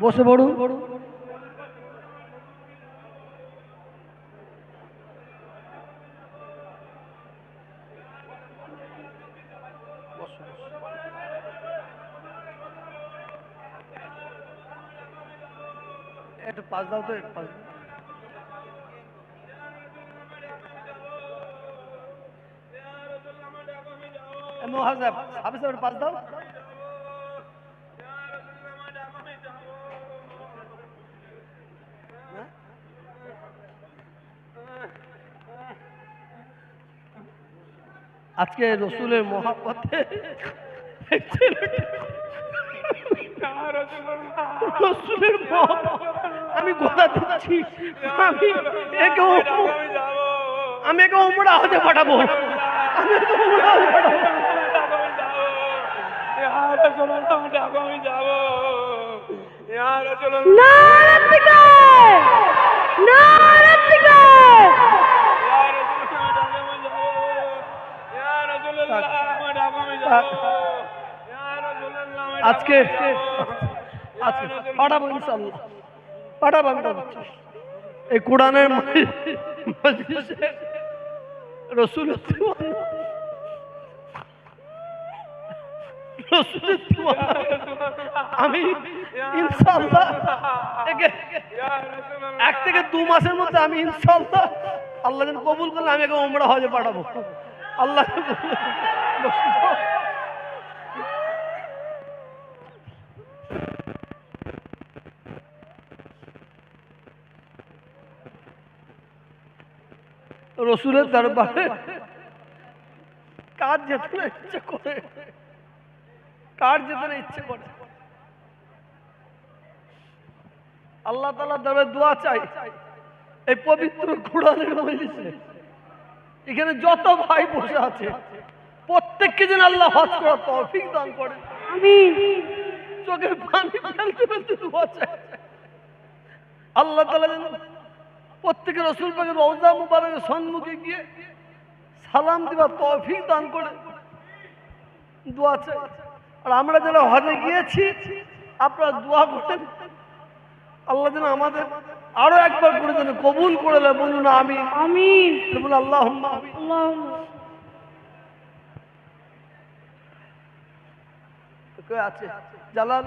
বসে পড়ুন। একটু পাশ দাও তো মহাজাব হাফিজ সাহেব একটু দাও। আজকে রসুলের মহাপথে রসুলের মহাপথ আমি কথা দিচ্ছি আমি একে আমি একে উমরা হতে পাঠাবো আমি একে উমরা হতে পাঠাবো নারাত্তিকে নারাত্তিকে আজকে আজকে পাঠাবো ইনশাল্লাহ পাঠাবো, আমি। এই কোরআনের রসুলের আমি ইনশাল্লাহ এক থেকে দু মাসের মধ্যে আমি ইনশাল্লাহ আল্লাহ কবুল করলে আমি একে ওমরা হজে পাঠাবো। আল্লাহ রসুলের দরবারে কার যেতে না ইচ্ছে করে? কার যেতে না ইচ্ছে করে? আল্লাহ তালা দরবারে দোয়া চাই। এই পবিত্র কোরআনের মজলিসে। এখানে যত ভাই বসে আছে প্রত্যেককে যেন আল্লাহ হজ করার তৌফিক দান করে চোখের পানি ফেলতে ফেলতে দোয়া চাই। আল্লাহ তালা যেন প্রত্যেকে রসুল পাকে রওজা মুবারকের সম্মুখে গিয়ে সালাম দিবার তৌফিক দান করে দোয়া চাই। আর আমরা যারা হজে গিয়েছি আপনারা দোয়া করেন আল্লাহ যেন আমাদের আরও একবার করে যেন কবুল করে দেয় বলুন আমি আমিন। বলুন আল্লাহ আছে? জালাল?